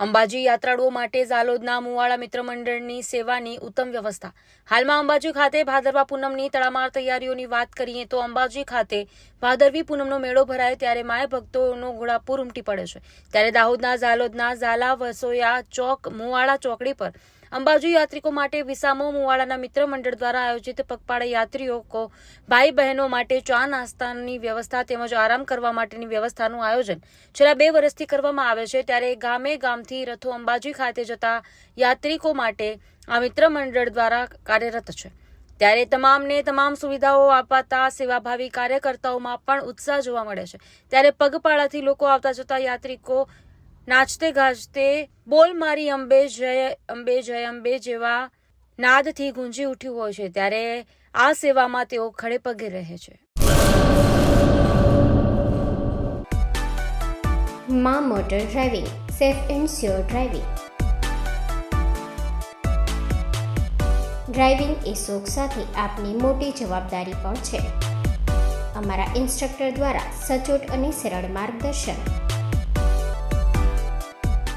અંબાજી યાત્રાળુઓ માટે ઝાલોદના મુવાડા મિત્ર મંડળની સેવાની ઉત્તમ વ્યવસ્થા. હાલમાં અંબાજી ખાતે ભાદરવા પૂનમની તડામાર તૈયારીઓની વાત કરીએ તો અંબાજી ખાતે ભાદરવી પૂનમનો મેળો ભરાય ત્યારે માય ભક્તોનો ઘોડાપૂર ઉમટી પડે છે. ત્યારે દાહોદના ઝાલોદના ઝાલા વસોયા ચોક મુવાડા ચોકડી પર અંબાજી યાત્રિકો માટે વિસામો મુવાડાના મિત્ર મંડળ દ્વારા આયોજિત પગપાળા યાત્રીઓ ભાઈ બહેનો માટે ચા નાસ્તાની વ્યવસ્થા તેમજ આરામ કરવા માટેની વ્યવસ્થાનું આયોજન છેલ્લા બે વર્ષથી કરવામાં આવે છે ત્યારે ગામે ગામથી રથો અંબાજી ખાતે જતા યાત્રિકો માટે આ મિત્ર મંડળ દ્વારા કાર્યરત છે. ત્યારે તમામને તમામ સુવિધાઓ અપાતા સેવાભાવી કાર્યકર્તાઓમાં પણ ઉત્સાહ જોવા મળે છે. ત્યારે પગપાળાથી લોકો આવતા જતા યાત્રિકો નાચતે ગાજતે, બોલ મારી અંબે જય અંબે જય, અંબે જેવા નાદથી ગુંજી ઉઠ્યું હોય છે, ત્યારે આ સેવામાં તેઓ ખડે પગે રહે છે. મા motor driving, safe and sure driving. Driving એ શોખ સાથે આપની મોટી જવાબદારી પણ છે. અમારા ઇન્સ્ટ્રક્ટર દ્વારા સચોટ અને સરળ માર્ગદર્શન.